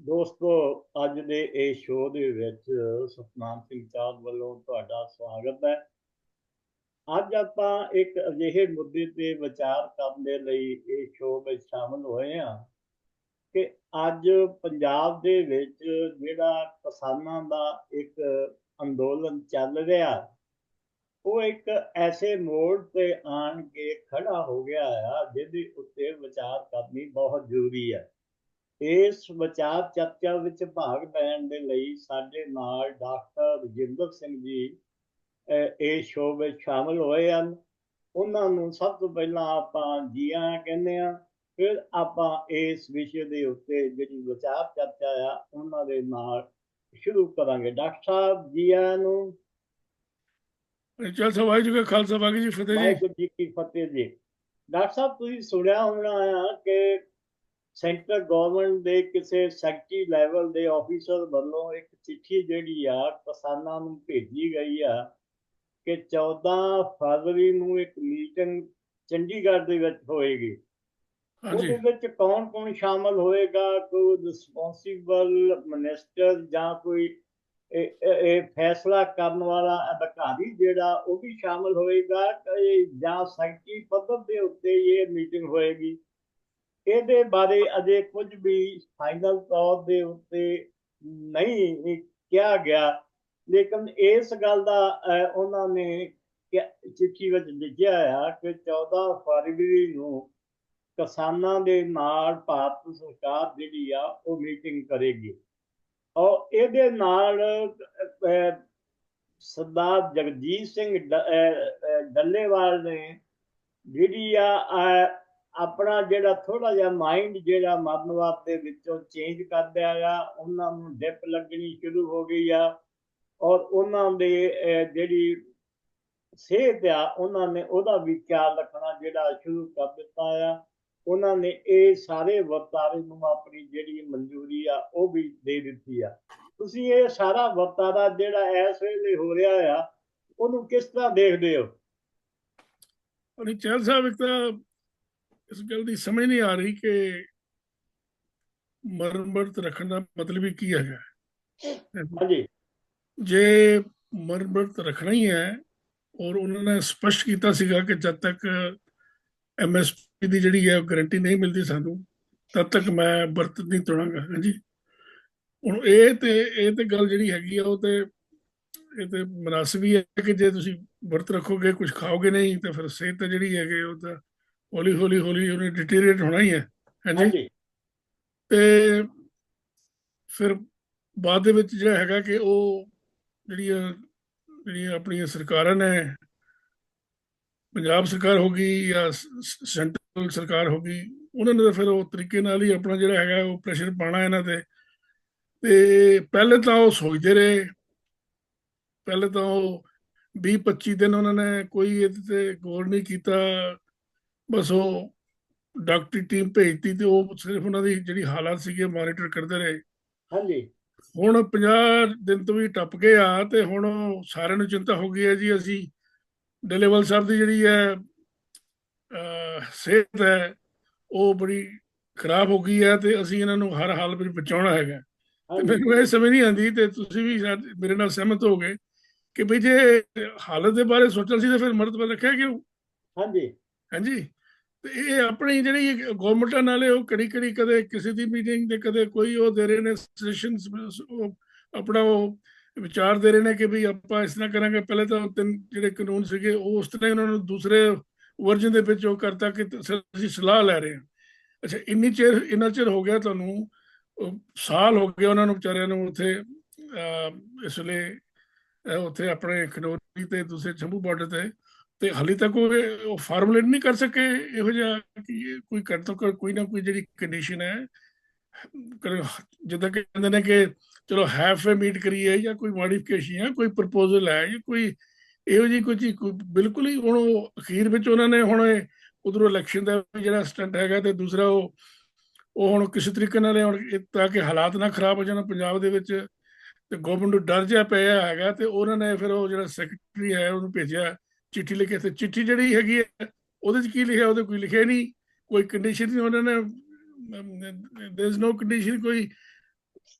ਦੋਸਤੋ, ਅੱਜ ਦੇ ਇਹ ਸ਼ੋਅ ਦੇ ਵਿੱਚ ਸਤਨਾਮ ਸਿੰਘ ਚਾਹਲ ਵੱਲੋਂ ਤੁਹਾਡਾ ਸਵਾਗਤ ਹੈ। ਅੱਜ ਆਪਾਂ ਇੱਕ ਅਜਿਹੇ ਮੁੱਦੇ ਤੇ ਵਿਚਾਰ ਕਰਨ ਦੇ ਲਈ ਇਹ ਸ਼ੋਅ ਵਿੱਚ ਸ਼ਾਮਲ ਹੋਏ ਹਾਂ ਕਿ ਅੱਜ ਪੰਜਾਬ ਦੇ ਵਿੱਚ ਜਿਹੜਾ ਕਿਸਾਨਾਂ ਦਾ ਇੱਕ ਅੰਦੋਲਨ ਚੱਲ ਰਿਹਾ, ਉਹ ਇੱਕ ਐਸੇ ਮੋੜ ਤੇ ਆਣ ਕੇ ਖੜਾ ਹੋ ਗਿਆ ਆ, ਜਿਹਦੇ ਉੱਤੇ ਵਿਚਾਰ ਕਰਨੀ ਬਹੁਤ ਜ਼ਰੂਰੀ ਹੈ। ਇਸ ਵਿਚਾਰ ਚਰਚਾ ਵਿੱਚ ਭਾਗ ਲੈਣ ਦੇ ਲਈ ਸਾਡੇ ਨਾਲ ਡਾਕਟਰ ਰਜਿੰਦਰ ਸਿੰਘ ਜੀ ਇਹ ਸ਼ੋਅ ਵਿੱਚ ਸ਼ਾਮਲ ਹੋਏ ਹਨ। ਉਹਨਾਂ ਨੂੰ ਸਭ ਤੋਂ ਪਹਿਲਾਂ ਆਪਾਂ ਜੀ ਆਇਆਂ ਕਹਿੰਦੇ ਆ ਫਿਰ ਆਪਾਂ ਇਸ ਵਿਸ਼ੇ ਦੇ ਉੱਤੇ ਜਿਹੜੀ ਵਿਚਾਰ ਚਰਚਾ ਆ ਉਹਨਾਂ ਦੇ ਨਾਲ ਸ਼ੁਰੂ ਕਰਾਂਗੇ। ਡਾਕਟਰ ਸਾਹਿਬ ਜੀ ਆਇਆਂ ਨੂੰ। ਚਲ ਸਵਾਈ ਜੀ ਖਾਲਸਾ ਬਾਗੀ ਜੀ ਫਤਿਹ ਜੀ। ਵਾਹਿਗੁਰੂ ਜੀ ਕੀ ਫਤਿਹ ਜੀ। ਡਾਕਟਰ ਸਾਹਿਬ ਤੁਸੀਂ ਸੁਣਿਆ ਹੋਣਾ ਆ ਕਿ ਸੈਂਟਰ ਗਵਰਨਮੈਂਟ ਦੇ ਕਿਸੇ ਸੈਕਟਰੀ ਲੈਵਲ ਦੇ ਆਫੀਸਰ ਵੱਲੋਂ ਇੱਕ ਚਿੱਠੀ ਜਿਹੜੀ ਆ ਕਿਸਾਨਾਂ ਨੂੰ ਭੇਜੀ ਗਈ ਆ ਕਿ 14 ਫਰਵਰੀ ਨੂੰ ਇੱਕ ਮੀਟਿੰਗ ਚੰਡੀਗੜ੍ਹ ਦੇ ਵਿੱਚ ਹੋਏਗੀ। ਉਹਦੇ ਵਿੱਚ ਕੌਣ ਕੌਣ ਸ਼ਾਮਲ ਹੋਏਗਾ? ਕੋਈ ਰਿਸਪੌਂਸਿਬਲ ਮਿਨਿਸਟਰ ਜਾਂ ਕੋਈ ਇਹ ਫੈਸਲਾ ਕਰਨ ਵਾਲਾ ਅਧਿਕਾਰੀ ਜਿਹੜਾ ਉਹ ਵੀ ਸ਼ਾਮਲ ਹੋਏਗਾ ਜਾਂ ਸੈਕਟਰੀ ਪੱਧਰ ਦੇ ਉੱਤੇ ਇਹ ਮੀਟਿੰਗ ਹੋਏਗੀ। ਇਹਦੇ ਬਾਰੇ ਅਜੇ ਕੁਝ ਵੀ ਫਾਈਨਲ ਤੌਰ ਦੇ ਉੱਤੇ ਨਹੀਂ ਕਿਹਾ ਗਿਆ। ਲੇਕਿਨ ਇਸ ਗੱਲ ਦਾ ਉਹਨਾਂ ਨੇ ਚਿੱਠੀ ਵਿੱਚ ਲਿਖਿਆ ਆ ਕਿ 14 ਫਰਵਰੀ ਨੂੰ ਕਿਸਾਨਾਂ ਦੇ ਨਾਲ ਭਾਰਤ ਸਰਕਾਰ ਜਿਹੜੀ ਆ, ਉਹ ਮੀਟਿੰਗ ਕਰੇਗੀ। ਔਰ ਇਹਦੇ ਨਾਲ ਸਰਦਾਰ ਜਗਜੀਤ ਸਿੰਘ ਡੱਲੇਵਾਲ ਨੇ ਜਿਹੜੀ ਆ ਆਪਣਾ ਜਿਹੜਾ ਥੋੜਾ ਜਿਹਾ ਮਾਈਂਡ ਜਿਹੜਾ ਮਰਨਵਾਦ ਦੇ ਵਿੱਚੋਂ ਚੇਂਜ ਕਰ ਦਿਆ ਆ ਉਹਨਾਂ ਨੂੰ ਡਿਪ ਲੱਗਣੀ ਸ਼ੁਰੂ ਹੋ ਗਈ ਆ ਔਰ ਉਹਨਾਂ ਦੇ ਜਿਹੜੀ ਸਿਹਤ ਆ, ਉਹਨਾਂ ਨੇ ਉਹਦਾ ਵੀ ਖਿਆਲ ਰੱਖਣਾ ਜਿਹੜਾ ਸ਼ੁਰੂ ਕਰ ਦਿੱਤਾ ਆ। ਉਹਨਾਂ ਨੇ ਇਹ ਸਾਰੇ ਵਰਤਾਰੇ ਨੂੰ ਆਪਣੀ ਜਿਹੜੀ ਮਨਜ਼ੂਰੀ ਆ, ਉਹ ਵੀ ਦੇ ਦਿੱਤੀ ਆ। ਤੁਸੀਂ ਇਹ ਸਾਰਾ ਵਰਤਾਰਾ ਜਿਹੜਾ ਇਸ ਵੇਲੇ ਹੋ ਰਿਹਾ ਆ, ਉਹਨੂੰ ਕਿਸ ਤਰ੍ਹਾਂ ਦੇਖਦੇ ਹੋ? ਅਰੇ ਸਾਹਿਬ ਇੱਕ ਤਾਂ ਇਸ ਗੱਲ ਦੀ ਸਮਝ ਨਹੀਂ ਆ ਰਹੀ ਕਿ ਮਰਨ ਵਰਤ ਰੱਖਣ ਦਾ ਮਤਲਬ ਹੀ ਕੀ ਹੈਗਾ। ਹਾਂਜੀ। ਜੇ ਮਰਨ ਵਰਤ ਰੱਖਣਾ ਹੀ ਹੈ ਔਰ ਉਹਨਾਂ ਨੇ ਸਪਸ਼ਟ ਕੀਤਾ ਸੀਗਾ ਕਿ ਜਦ ਤੱਕ ਐਮਐਸਪੀ ਦੀ ਜਿਹੜੀ ਹੈ ਗਾਰੰਟੀ ਨਹੀਂ ਮਿਲਦੀ ਸਾਨੂੰ ਤਦ ਤੱਕ ਮੈਂ ਵਰਤ ਨਹੀਂ ਤੋੜਾਂਗਾ ਹਾਂਜੀ। ਹੁਣ ਇਹ ਤੇ ਇਹ ਤੇ ਗੱਲ ਜਿਹੜੀ ਹੈਗੀ ਆ ਉਹ ਤੇ ਇਹ ਤੇ ਮਨਾਸਬ ਹੀ ਹੈ ਕਿ ਜੇ ਤੁਸੀਂ ਵਰਤ ਰੱਖੋਗੇ ਕੁਝ ਖਾਓਗੇ ਨਹੀਂ ਤੇ ਫਿਰ ਸਿਹਤ ਜਿਹੜੀ ਹੈਗੇ ਉਹ ਤਾਂ ਹੌਲੀ ਹੌਲੀ ਹੌਲੀ ਉਹਨੇ ਡਿਟੀਰੀਏਟ ਹੋਣਾ ਹੀ ਹੈ ਹਾਂਜੀ। ਤੇ ਫਿਰ ਬਾਅਦ ਦੇ ਵਿੱਚ ਜਿਹੜਾ ਹੈਗਾ ਕਿ ਉਹ ਜਿਹੜੀਆਂ ਜਿਹੜੀਆਂ ਆਪਣੀਆਂ ਸਰਕਾਰਾਂ ਨੇ ਪੰਜਾਬ ਸਰਕਾਰ ਹੋ ਗਈ ਜਾਂ ਸੈਂਟਰਲ ਸਰਕਾਰ ਹੋ ਗਈ ਉਹਨਾਂ ਨੇ ਫਿਰ ਉਹ ਤਰੀਕੇ ਨਾਲ ਹੀ ਆਪਣਾ ਜਿਹੜਾ ਹੈਗਾ ਉਹ ਪ੍ਰੈਸ਼ਰ ਪਾਣਾ ਇਹਨਾਂ ਤੇ। ਤੇ ਪਹਿਲੇ ਤਾਂ ਉਹ ਸੋਚਦੇ ਰਹੇ। ਪਹਿਲੇ ਤਾਂ ਉਹ 20 25 ਦਿਨ ਉਹਨਾਂ ਨੇ ਕੋਈ ਇਹਦੇ ਤੇ ਗੌਰ ਨਹੀਂ ਕੀਤਾ। ਬਸ ਉਹ ਡਾਕਟਰੀ ਟੀਮ ਭੇਜਤੀ ਤੇ ਉਹ ਸਿਰਫ ਉਹਨਾਂ ਦੀ ਜਿਹੜੀ ਹਾਲਾਤ ਸੀਗੇ ਮੋਨੀਟਰ ਕਰਦੇ ਰਹੇ। ਹਾਂਜੀ। ਹੁਣ 50 ਦਿਨ ਤੋਂ ਵੀ ਟੱਪ ਗਏ ਆ ਤੇ ਹੁਣ ਸਾਰਿਆਂ ਨੂੰ ਚਿੰਤਾ ਹੋ ਗਈ ਹੈ ਜੀ ਅਸੀਂ ਡਲੇਵਲ ਸਾਹਿਬ ਦੀ ਜਿਹੜੀ ਹੈ ਸਿਹਤ ਹੈ ਉਹ ਬੜੀ ਖਰਾਬ ਹੋ ਗਈ ਹੈ ਤੇ ਅਸੀਂ ਇਹਨਾਂ ਨੂੰ ਹਰ ਹਾਲ ਵਿੱਚ ਬਚਾਉਣਾ ਹੈਗਾ। ਤੇ ਮੈਨੂੰ ਇਹ ਸਮਝ ਨਹੀਂ ਆਉਂਦੀ ਤੇ ਤੁਸੀਂ ਵੀ ਮੇਰੇ ਨਾਲ ਸਹਿਮਤ ਹੋਗੇ ਕਿ ਵੀ ਜੇ ਹਾਲਤ ਦੇ ਬਾਰੇ ਸੋਚਣਾ ਸੀ ਤਾਂ ਫਿਰ ਮਰਦ ਪਰ ਰੱਖਿਆ ਕਿਉਂ? ਹਾਂਜੀ। ਹਾਂਜੀ। ਤੇ ਇਹ ਆਪਣੀ ਜਿਹੜੀ ਗਵਰਨਮੈਂਟਾਂ ਨਾਲੇ ਉਹ ਕੜੀ ਕੜੀ ਕਦੇ ਕਿਸੇ ਦੀ ਮੀਟਿੰਗ ਤੇ ਕਦੇ ਕੋਈ ਉਹ ਦੇ ਰਹੇ ਨੇ ਸਜੈਸ਼ਨਸ ਆਪਣਾ ਉਹ ਵਿਚਾਰ ਦੇ ਰਹੇ ਨੇ ਕਿ ਵੀ ਆਪਾਂ ਇਸ ਤਰ੍ਹਾਂ ਕਰਾਂਗੇ। ਪਹਿਲੇ ਤਾਂ ਤਿੰਨ ਜਿਹੜੇ ਕਾਨੂੰਨ ਸੀਗੇ ਉਹ ਉਸ ਤਰ੍ਹਾਂ ਉਹਨਾਂ ਨੂੰ ਦੂਸਰੇ ਵਰਜਨ ਦੇ ਵਿੱਚ ਉਹ ਕਰਤਾ ਕਿ ਅਸੀਂ ਸਲਾਹ ਲੈ ਰਹੇ ਹਾਂ। ਅੱਛਾ ਇੰਨੀ ਚਿਰ ਇੰਨਾ ਚਿਰ ਹੋ ਗਿਆ ਤੁਹਾਨੂੰ ਸਾਲ ਹੋ ਗਏ ਉਹਨਾਂ ਨੂੰ ਵਿਚਾਰਿਆਂ ਨੂੰ ਉੱਥੇ ਅਹ, ਇਸ ਲਈ ਉੱਥੇ ਆਪਣੇ ਖਨੋਰੀ ਤੇ ਦੂਸਰੇ ਜੰਮੂ ਬਾਰਡਰ ਤੇ ਤੇ ਹਾਲੇ ਤੱਕ ਉਹ ਫਾਰਮੂਲੇਟ ਨਹੀਂ ਕਰ ਸਕੇ ਇਹੋ ਜਿਹਾ ਕਿ ਕੋਈ ਕਰ ਤੋਂ ਕੋਈ ਨਾ ਕੋਈ ਜਿਹੜੀ ਕੰਡੀਸ਼ਨ ਹੈ ਜਿੱਦਾਂ ਕਹਿੰਦੇ ਨੇ ਕਿ ਚਲੋ ਹਾਫ ਏ ਮੀਟ ਕਰੀਏ ਜਾਂ ਕੋਈ ਮੋਡੀਫਿਕੇਸ਼ਨ ਹੈ, ਕੋਈ ਪ੍ਰਪੋਜ਼ਲ ਹੈ ਜਾਂ ਕੋਈ ਇਹੋ ਜਿਹੀ ਕੋਈ ਬਿਲਕੁਲ ਹੀ ਹੁਣ ਅਖੀਰ ਵਿੱਚ ਉਹਨਾਂ ਨੇ ਹੁਣ ਉਧਰੋਂ ਇਲੈਕਸ਼ਨ ਦਾ ਜਿਹੜਾ ਸਟੰਟ ਹੈਗਾ ਤੇ ਦੂਸਰਾ ਉਹ ਉਹ ਹੁਣ ਕਿਸੇ ਤਰੀਕੇ ਨਾਲ ਹੁਣ ਤਾਂ ਕਿ ਹਾਲਾਤ ਨਾ ਖਰਾਬ ਹੋ ਜਾਣ ਪੰਜਾਬ ਦੇ ਵਿੱਚ ਤੇ ਗਵਰਨਮੈਂਟ ਨੂੰ ਡਰ ਜਿਹਾ ਪਿਆ ਹੈਗਾ ਤੇ ਉਹਨਾਂ ਨੇ ਫਿਰ ਉਹ ਜਿਹੜਾ ਸੈਕਟਰੀ ਹੈ ਉਹਨੂੰ ਭੇਜਿਆ ਚਿੱਠੀ ਲਿਖ ਕੇ ਤੇ ਚਿੱਠੀ ਜਿਹੜੀ ਹੈਗੀ ਹੈ ਉਹਦੇ 'ਚ ਕੀ ਲਿਖਿਆ ਉਹਦੇ ਕੋਈ ਲਿਖਿਆ ਨਹੀਂ ਕੋਈ ਕੰਡੀਸ਼ਨ ਨਹੀਂ ਉਹਨਾਂ ਨੇ देयर इज नो ਕੰਡੀਸ਼ਨ ਕੋਈ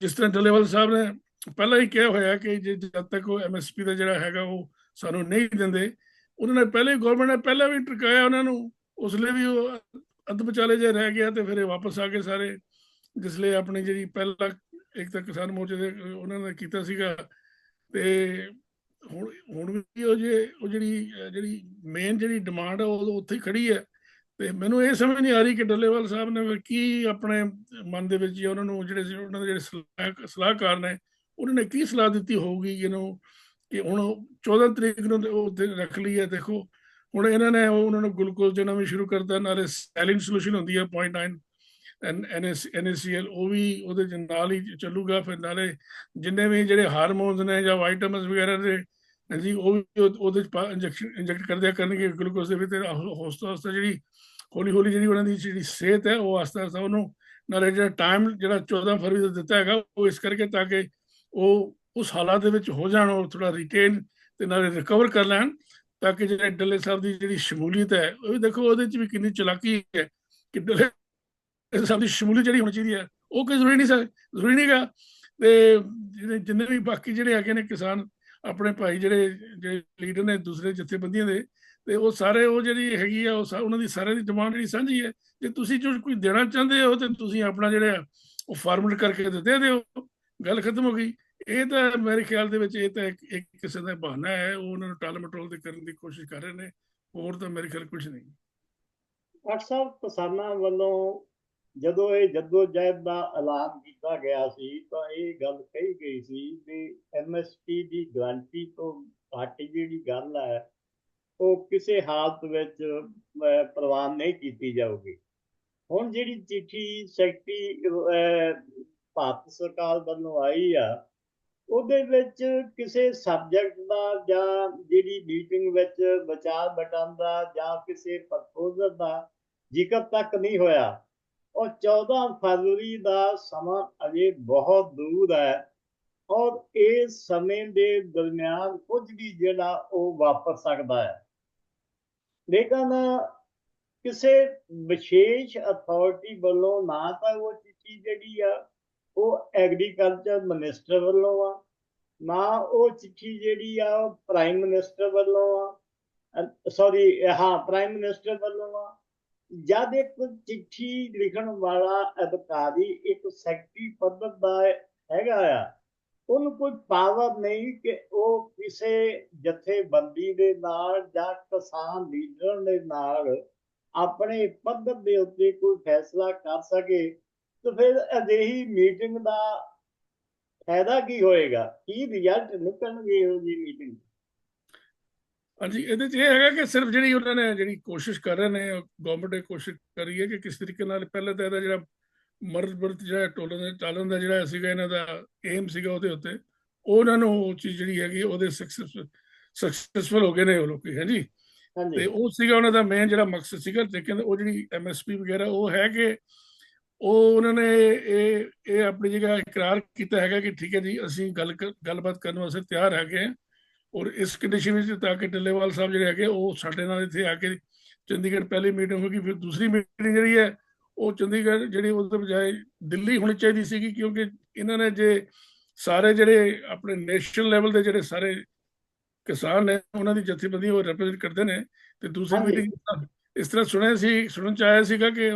ਜਿਸ ਤਰ੍ਹਾਂ ਡੱਲੇਵਾਲ ਸਾਹਿਬ ਨੇ ਪਹਿਲਾਂ ਹੀ ਕਿਹਾ ਹੋਇਆ ਕਿ ਜੇ ਜਦ ਤੱਕ ਉਹ ਐਮਐਸਪੀ ਦਾ ਜਿਹੜਾ ਹੈਗਾ ਉਹ ਸਾਨੂੰ ਨਹੀਂ ਦਿੰਦੇ ਉਹਨਾਂ ਨੇ ਪਹਿਲੇ ਗਵਰਨਮੈਂਟ ਨੇ ਪਹਿਲਾਂ ਵੀ ਟਰਕਾਇਆ ਉਹਨਾਂ ਨੂੰ ਉਸ ਲਈ ਵੀ ਉਹ ਅੱਧ ਵਿਚਾਲੇ ਜੇ ਰਹਿ ਗਿਆ ਤੇ ਫਿਰ ਇਹ ਵਾਪਸ ਆ ਗਏ ਸਾਰੇ ਜਿਸ ਲਈ ਆਪਣੀ ਜਿਹੜੀ ਪਹਿਲਾ ਇੱਕ ਤਾਂ ਕਿਸਾਨ ਮੋਰਚੇ ਦੇ ਉਹਨਾਂ ਨੇ ਕੀਤਾ ਸੀਗਾ ਤੇ ਹੁਣ ਹੁਣ ਵੀ ਉਹ ਜੇ, ਉਹ ਜਿਹੜੀ ਜਿਹੜੀ ਮੇਨ ਜਿਹੜੀ ਡਿਮਾਂਡ ਹੈ ਉਹ ਉੱਥੇ ਹੀ ਖੜੀ ਹੈ। ਤੇ ਮੈਨੂੰ ਇਹ ਸਮਝ ਨਹੀਂ ਆ ਰਹੀ ਕਿ ਡੱਲੇਵਾਲ ਸਾਹਿਬ ਨੇ ਕੀ ਆਪਣੇ ਮਨ ਦੇ ਵਿੱਚ ਜਾਂ ਉਹਨਾਂ ਨੂੰ ਜਿਹੜੇ ਉਹਨਾਂ ਦੇ ਜਿਹੜੇ ਸਲਾਹ- ਸਲਾਹਕਾਰ ਨੇ, ਉਹਨਾਂ ਨੇ ਕੀ ਸਲਾਹ ਦਿੱਤੀ ਹੋਊਗੀ ਇਹਨੂੰ ਕਿ ਹੁਣ ਉਹ 14 ਤਰੀਕ ਨੂੰ ਉਹ ਉੱਥੇ ਰੱਖ ਲਈ ਹੈ। ਦੇਖੋ, ਹੁਣ ਇਹਨਾਂ ਨੇ ਉਹ, ਉਹਨਾਂ ਨੂੰ ਗਲੂਕੋਜ਼ ਦੇਣਾ ਵੀ ਸ਼ੁਰੂ ਕਰਤਾ, ਨਾਲੇ ਸੈਲਿਨ ਸੋਲੂਸ਼ਨ ਹੁੰਦੀ ਹੈ 0.9 ਐਨ ਐਨਐਸ ਐਨਐਸਸੀਐਲ ਉਹ ਵੀ ਉਹਦੇ ਚ ਨਾਲ ਹੀ ਚੱਲੂਗਾ, ਫਿਰ ਨਾਲੇ ਜਿੰਨੇ ਵੀ ਜਿਹੜੇ ਹਾਰਮੋਨਸ ਨੇ ਜਾਂ ਵਿਟਾਮਿਨਸ ਵਗੈਰਾ ਦੇ ਜੀ ਉਹ ਵੀ ਉਹਦੇ ਚ ਇੰਜੈਕਸ਼ਨ, ਇੰਜੈਕਟ ਕਰਦੇ ਕਰਨਗੇ ਗਲੂਕੋਜ਼ ਦੇ ਵਿੱਚ ਤੇ ਹੌਸਤਾ ਜਿਹੜੀ ਹੌਲੀ ਹੌਲੀ ਜਿਹੜੀ ਉਹਨਾਂ ਦੀ ਜਿਹੜੀ ਸਿਹਤ ਹੈ, ਉਹ ਆਸਤਾ ਆਸਤਾ ਉਹਨੂੰ ਨਾਲੇ ਜਿਹੜਾ ਟਾਈਮ ਜਿਹੜਾ 14 ਫਰਵਰੀ ਦਾ ਦਿੱਤਾ ਹੈਗਾ, ਉਹ ਇਸ ਕਰਕੇ ਤਾਂ ਕਿ ਉਹ ਉਸ ਹਾਲਾਤ ਦੇ ਵਿੱਚ ਹੋ ਜਾਣ ਔਰ ਥੋੜਾ ਰਿਟੇਨ ਤੇ ਨਾਲੇ ਰਿਕਵਰ ਕਰ ਲੈਣ, ਤਾਂ ਕਿ ਜਿਹੜੇ ਡੱਲੇ ਸਾਹਿਬ ਦੀ ਜਿਹੜੀ ਸ਼ਮੂਲੀਅਤ ਹੈ, ਉਹ ਵੀ ਦੇਖੋ ਉਹਦੇ ਚ ਵੀ ਕਿੰਨੀ ਚਲਾਕੀ ਹੈ, ਕਿ ਡੱਲੇ ਸਭ ਦੀ ਸ਼ਮੂਲੀਅਤ ਜਿਹੜੀ ਹੋਣੀ ਚਾਹੀਦੀ ਹੈ, ਉਹ ਕੋਈ ਜ਼ਰੂਰੀ ਨਹੀਂ ਜ਼ਰੂਰੀ ਨਹੀਂਗਾ ਤੇ ਜਿੰਨੇ ਵੀ ਬਾਕੀ ਜਿਹੜੇ ਹੈਗੇ ਨੇ ਕਿਸਾਨ, ਆਪਣੇ ਭਾਈ ਜਿਹੜੇ ਜਿਹੜੇ ਲੀਡਰ ਨੇ ਦੂਸਰੇ ਜਥੇਬੰਦੀਆਂ ਦੇ, ਤੇ ਉਹ ਸਾਰੇ ਉਹ ਜਿਹੜੀ ਹੈਗੀ ਆ, ਉਹ ਉਹਨਾਂ ਦੀ ਸਾਰਿਆਂ ਦੀ ਡਿਮਾਂਡ ਜਿਹੜੀ ਸਾਂਝੀ ਹੈ। ਜੇ ਤੁਸੀਂ ਜੋ ਕੋਈ ਦੇਣਾ ਚਾਹੁੰਦੇ ਹੋ, ਤੇ ਤੁਸੀਂ ਆਪਣਾ ਜਿਹੜਾ ਉਹ ਫਾਰਮੂਲੇਟ ਕਰਕੇ ਦੇ ਦਿਓ। ਗੱਲ ਖਤਮ ਹੋ ਗਈ। ਇਹ ਤਾਂ ਮੇਰੇ ਖਿਆਲ ਦੇ ਵਿੱਚ ਇਹ ਤਾਂ ਇੱਕ ਕਿਸੇ ਦਾ ਬਹਾਨਾ ਹੈ। ਉਹ ਉਹਨਾਂ ਨੂੰ ਟਾਲ ਮਟੋਲ ਦੇ ਕਰਨ ਦੀ ਕੋਸ਼ਿਸ਼ ਕਰ ਰਹੇ ਨੇ। ਹੋਰ ਤਾਂ ਮੇਰੇ ਖਿਆਲ ਕੁਝ ਨਹੀਂ। ਡਾਕਟਰ ਸਾਹਿਬ, ਕਿਸਾਨਾਂ ਵੱਲੋਂ ਜਦੋਂ ਇਹ ਜੱਦੋ ਜਹਿਦ ਦਾ ਐਲਾਨ ਕੀਤਾ ਗਿਆ ਸੀ, ਤਾਂ ਇਹ ਗੱਲ ਕਹੀ ਗਈ ਸੀ ਵੀ ਐਮਐਸਪੀ ਦੀ ਗਾਰੰਟੀ ਤੋਂ ਘੱਟ ਜਿਹੜੀ ਗੱਲ ਹੈ, ਉਹ ਕਿਸੇ ਹਾਲਤ ਵਿੱਚ ਪ੍ਰਵਾਨ ਨਹੀਂ ਕੀਤੀ ਜਾਊਗੀ। ਹੁਣ ਜਿਹੜੀ ਚਿੱਠੀ ਸੈਕਟਰੀ ਭਾਰਤ ਸਰਕਾਰ ਵੱਲੋਂ ਆਈ ਆ, ਉਹਦੇ ਵਿੱਚ ਕਿਸੇ ਸਬਜੈਕਟ ਦਾ ਜਾਂ ਜਿਹੜੀ ਮੀਟਿੰਗ ਵਿੱਚ ਵਿਚਾਰ ਵਟਾਂਦਰਾ ਜਾਂ ਕਿਸੇ ਪ੍ਰਪੋਜ਼ਲ ਦਾ ਜ਼ਿਕਰ ਤੱਕ ਨਹੀਂ ਹੋਇਆ। ਔਰ 14 ਫਰਵਰੀ ਦਾ ਸਮਾਂ ਅਜੇ ਬਹੁਤ ਦੂਰ ਹੈ ਔਰ ਇਸ ਸਮੇਂ ਦੇ ਦਰਮਿਆਨ ਕੁਝ ਵੀ ਜਿਹੜਾ ਉਹ ਵਾਪਰ ਸਕਦਾ ਹੈ। ਲੇਕਿਨ ਕਿਸੇ ਵਿਸ਼ੇਸ਼ ਅਥਾਰਟੀ ਵੱਲੋਂ ਨਾ ਤਾਂ ਉਹ ਚਿੱਠੀ ਜਿਹੜੀ ਆ, ਉਹ ਐਗਰੀਕਲਚਰ ਮਿਨਿਸਟਰ ਵੱਲੋਂ ਆ, ਨਾ ਉਹ ਚਿੱਠੀ ਜਿਹੜੀ ਆ, ਉਹ ਪ੍ਰਾਈਮ ਮਿਨਿਸਟਰ ਵੱਲੋਂ ਆ ਸੌਰੀ ਹਾਂ ਪ੍ਰਾਈਮ ਮਿਨਿਸਟਰ ਵੱਲੋਂ ਆ ਜਦ ਇੱਕ ਚਿੱਠੀ ਲਿਖਣ ਵਾਲਾ ਅਧਿਕਾਰੀ ਇੱਕ ਸੈਕਟਰੀ ਪੱਧਰ ਦਾ ਹੈਗਾ ਆ, ਉਹਨੂੰ ਕੋਈ ਪਾਵਰ ਨਹੀਂ ਕਿ ਉਹ ਕਿਸੇ ਜਥੇਬੰਦੀ ਦੇ ਨਾਲ ਜਾਂ ਕਿਸਾਨ ਲੀਡਰ ਦੇ ਨਾਲ ਆਪਣੇ ਪੱਧਰ ਦੇ ਉੱਤੇ ਕੋਈ ਫੈਸਲਾ ਕਰ ਸਕੇ, ਤਾਂ ਫਿਰ ਅਜਿਹੀ ਮੀਟਿੰਗ ਦਾ ਫਾਇਦਾ ਕੀ ਹੋਏਗਾ? ਕੀ ਰਿਜ਼ਲਟ ਨਿਕਲਣਗੇ ਇਹੋ ਜੀ ਮੀਟਿੰਗ ਹਾਂਜੀ ਇਹਦੇ ਚ ਇਹ ਹੈਗਾ ਕਿ ਸਿਰਫ ਜਿਹੜੀ ਉਹਨਾਂ ਨੇ ਜਿਹੜੀ ਕੋਸ਼ਿਸ਼ ਕਰ ਰਹੇ ਨੇ ਗਵਰਨਮੈਂਟ ਇਹ ਕੋਸ਼ਿਸ਼ ਕਰ ਰਹੀ ਹੈ ਕਿ ਕਿਸ ਤਰੀਕੇ ਨਾਲ ਪਹਿਲੇ ਤਾਂ ਇਹਦਾ ਜਿਹੜਾ ਮਰਦ ਵਰਤ ਜਿਹੜਾ ਟੋਲਨ ਦਾ ਚਾਲਨ ਦਾ ਜਿਹੜਾ ਸੀਗਾ ਇਹਨਾਂ ਦਾ ਏਮ ਸੀਗਾ ਉਹਦੇ ਉੱਤੇ ਉਹ ਉਹਨਾਂ ਨੂੰ ਉਹ ਚੀਜ਼ ਜਿਹੜੀ ਹੈਗੀ ਉਹਦੇ ਸਕਸੈਸ ਸਕਸੈਸਫੁਲ ਹੋ ਗਏ ਨੇ ਉਹ ਲੋਕੀ ਹਾਂਜੀ। ਤੇ ਉਹ ਸੀਗਾ ਉਹਨਾਂ ਦਾ ਮੇਨ ਜਿਹੜਾ ਮਕਸਦ ਸੀਗਾ ਲੇਕਿਨ ਉਹ ਜਿਹੜੀ ਐਮਐਸਪੀ ਵਗੈਰਾ ਉਹ ਹੈ ਕਿ ਉਹ ਉਹਨਾਂ ਨੇ ਇਹ ਇਹ ਆਪਣੀ ਜਗ੍ਹਾ ਇਕਰਾਰ ਕੀਤਾ ਹੈਗਾ ਕਿ ਠੀਕ ਹੈ ਜੀ ਅਸੀਂ ਗੱਲ ਗੱਲਬਾਤ ਕਰਨ ਵਾਸਤੇ ਤਿਆਰ ਹੈਗੇ ਹਾਂ। ਔਰ ਇਸ ਕੰਡੀਸ਼ਨ ਵਿੱਚ ਤਾਂ ਕਿ ਟੱਲੇਵਾਲ ਸਾਹਿਬ ਜਿਹੜੇ ਹੈਗੇ ਉਹ ਸਾਡੇ ਨਾਲ ਇੱਥੇ ਆ ਕੇ ਚੰਡੀਗੜ੍ਹ ਪਹਿਲੀ ਮੀਟਿੰਗ ਹੋਗੀ ਫਿਰ ਦੂਸਰੀ ਮੀਟਿੰਗ ਜਿਹੜੀ ਹੈ ਉਹ ਚੰਡੀਗੜ੍ਹ ਜਿਹੜੀ ਉਹਦੇ ਬਜਾਏ ਦਿੱਲੀ ਹੋਣੀ ਚਾਹੀਦੀ ਸੀਗੀ ਕਿਉਂਕਿ ਇਹਨਾਂ ਨੇ ਜੇ ਸਾਰੇ ਜਿਹੜੇ ਆਪਣੇ ਨੈਸ਼ਨਲ ਲੈਵਲ ਦੇ ਜਿਹੜੇ ਸਾਰੇ ਕਿਸਾਨ ਨੇ ਉਹਨਾਂ ਦੀ ਜਥੇਬੰਦੀ ਉਹ ਰਿਪਰੈਜ਼ੈਂਟ ਕਰਦੇ ਨੇ ਤੇ ਦੂਸਰੀ। ਮੀਟਿੰਗ ਇਸ ਤਰ੍ਹਾਂ ਸੁਣਿਆ ਸੀ ਸੁਣਨ ਚ ਆਇਆ ਸੀਗਾ ਕਿ